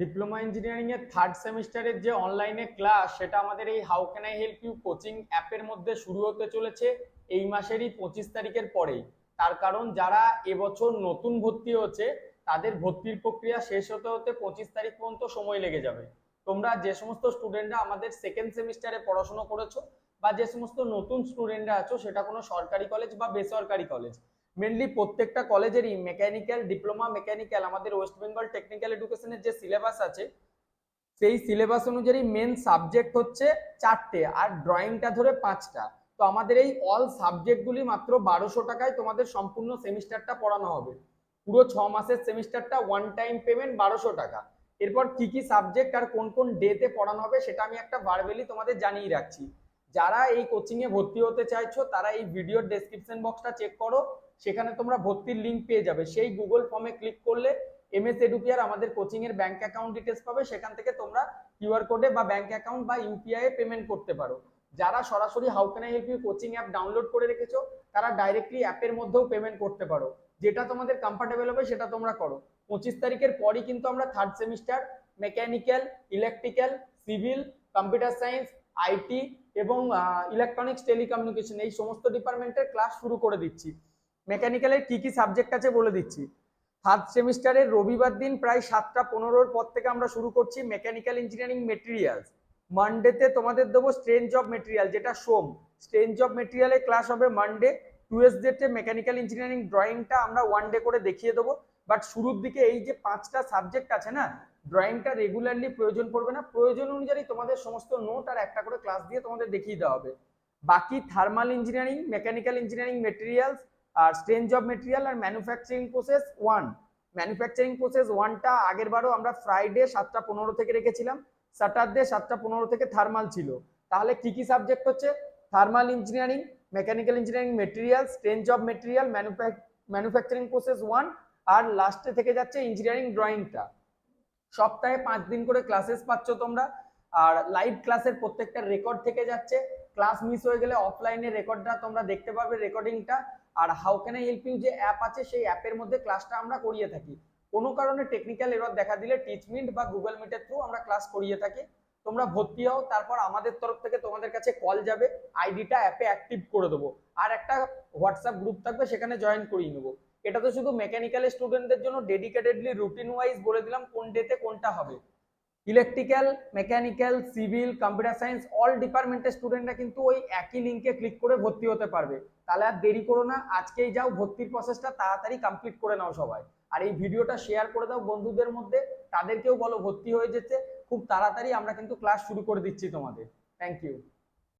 Diploma engineering এর third সেমিস্টারের যে অনলাইনে ক্লাস সেটা আমাদের এই how can I help you coaching অ্যাপের মধ্যে শুরু হতে চলেছে এই মাসেরই পঁচিশ তারিখের পরেই। তার কারণ যারা এবছর নতুন ভর্তি হচ্ছে, তাদের ভর্তির প্রক্রিয়া শেষ হতে হতে পঁচিশ তারিখ পর্যন্ত সময় লেগে যাবে। তোমরা যে সমস্ত স্টুডেন্টরা আমাদের সেকেন্ড সেমিস্টারে পড়াশোনা করেছ বা যে সমস্ত নতুন স্টুডেন্টরা আছো, সেটা কোনো সরকারি কলেজ বা বেসরকারি কলেজ মেনলি প্রত্যেকটা কলেজেরই মেকানিক্যাল ডিপ্লোমা মেকানিক্যাল আমাদের ওয়েস্ট বেঙ্গল টেকনিক্যাল এডুকেশনের যে সিলেবাস আছে, সেই সিলেবাস অনুযায়ী মেন সাবজেক্ট হচ্ছে চারটে আর ড্রয়িংটা ধরে পাঁচটা। তো আমাদের এই অল সাবজেক্টগুলি মাত্র বারোশো টাকায় তোমাদের সম্পূর্ণ সেমিস্টারটা পড়ানো হবে। পুরো ছ মাসের সেমিস্টারটা ওয়ান টাইম পেমেন্ট বারোশো টাকা। এরপর কি কি সাবজেক্ট আর কোন কোন ডেতে পড়ানো হবে সেটা আমি একটা ভার্বেলি তোমাদের জানিয়ে রাখছি। যারা এই কোচিং এ ভর্তি হতে চাইছো, তারা এই ভিডিওর ডেসক্রিপশন বক্সটা চেক করো। সেখানে তোমরা ভর্তির লিঙ্ক পেয়ে যাবে। সেই গুগল ফর্মে ক্লিক করলে এমএস এডুপিয়ার আমাদের কোচিং এর ব্যাংক অ্যাকাউন্ট ডিটেলস পাবে। সেখান থেকে তোমরা কিউআর কোডে বা ব্যাংক অ্যাকাউন্ট বা ইউপিআই এ পেমেন্ট করতে পারো। যারা সরাসরি how can I help you coaching app download করে রেখেছো, তারা ডাইরেক্টলি অ্যাপের মধ্যেও পেমেন্ট করতে পারো। যেটা তোমাদের কমফর্টেবল হবে, সেটা তোমরা করো। পঁচিশ তারিখের পরই কিন্তু আমরা third semester mechanical electrical civil computer science IT এবং ইলেকট্রনিক্স টেলিকমিউনিকেশন এই সমস্ত ডিপার্টমেন্টের ক্লাস শুরু করে দিচ্ছি। মেকানিক্যালের কি কি সাবজেক্ট আছে বলে দিচ্ছি। থার্ড সেমিস্টারের রবিবার দিন প্রায় সাতটা পনেরোর পর থেকে আমরা শুরু করছি মেকানিক্যাল ইঞ্জিনিয়ারিং মেটেরিয়ালস মানডেতে তোমাদের দেবো স্ট্রেঞ্জ অফ মেটেরিয়াল যেটা সোম। স্ট্রেঞ্জ অফ মেটেরিয়ালের ক্লাস হবে মানডে টুয়েসডেতে মেকানিক্যাল ইঞ্জিনিয়ারিং ড্রয়িংটা আমরা ওয়ান ডে করে দেখিয়ে দেবো। বাট শুরুর দিকে এই যে পাঁচটা সাবজেক্ট আছে না ড্রয়িংটা রেগুলারলি প্রয়োজন পড়বে না। প্রয়োজন অনুযায়ী তোমাদের সমস্ত নোট আর একটা করে ক্লাস দিয়ে তোমাদের দেখিয়ে দেওয়া হবে। বাকি thermal engineering mechanical engineering materials R strength of material R manufacturing process one manufacturing process ওয়ানটা আগের বারও আমরা ফ্রাইডে সাতটা পনেরো থেকে রেখেছিলাম। স্যাটারডে সাতটা পনেরো থেকে থার্মাল ছিল। তাহলে কি কি সাবজেক্ট হচ্ছে? Thermal engineering mechanical engineering material strength of material manufacturing process one আর লাস্টে থেকে যাচ্ছে ইঞ্জিনিয়ারিং ড্রয়িংটা সপ্তাহে পাঁচ দিন করে ক্লাসেস পাচ্ছ তোমরা। আর লাইভ ক্লাসের প্রত্যেকটা রেকর্ড থেকে যাচ্ছে। ক্লাস মিস হয়ে গেলে অফলাইনে রেকর্ডটা তোমরা দেখতে পাবে রেকর্ডিংটা আর how can I help you যে অ্যাপ আছে, সেই অ্যাপের মধ্যে ক্লাসটা আমরা করিয়ে থাকি। কোনো কারণে টেকনিক্যাল এরর দেখা দিলে টিচমিন্ট বা গুগল মিটের থ্রু আমরা ক্লাস করিয়ে থাকি। তোমরা ভর্তি হও, তারপর আমাদের তরফ থেকে তোমাদের কাছে কল যাবে। আইডিটা অ্যাপে অ্যাক্টিভ করে দেবো। আর একটা হোয়াটসঅ্যাপ গ্রুপ থাকবে, সেখানে জয়েন করিয়ে নেব। এটা তো শুধু মেকানিক্যাল স্টুডেন্টদের জন্য ডেডিকেটেডলি রুটিন ওয়াইজ বলে দিলাম কোন ডেতে কোনটা হবে। Electrical mechanical civil computer science all ডিপার্টমেন্টের স্টুডেন্টরা কিন্তু ওই একই লিঙ্কে ক্লিক করে ভর্তি হতে পারবে। তাহলে আর দেরি করো না, আজকেই যাও, ভর্তির প্রসেসটা তাড়াতাড়ি কমপ্লিট করে নাও সবাই। আর এই ভিডিওটা শেয়ার করে দাও বন্ধুদের মধ্যে, তাদেরকেও বলো ভর্তি হয়ে যেতে। খুব তাড়াতাড়ি আমরা কিন্তু ক্লাস শুরু করে দিচ্ছি তোমাদের। Thank you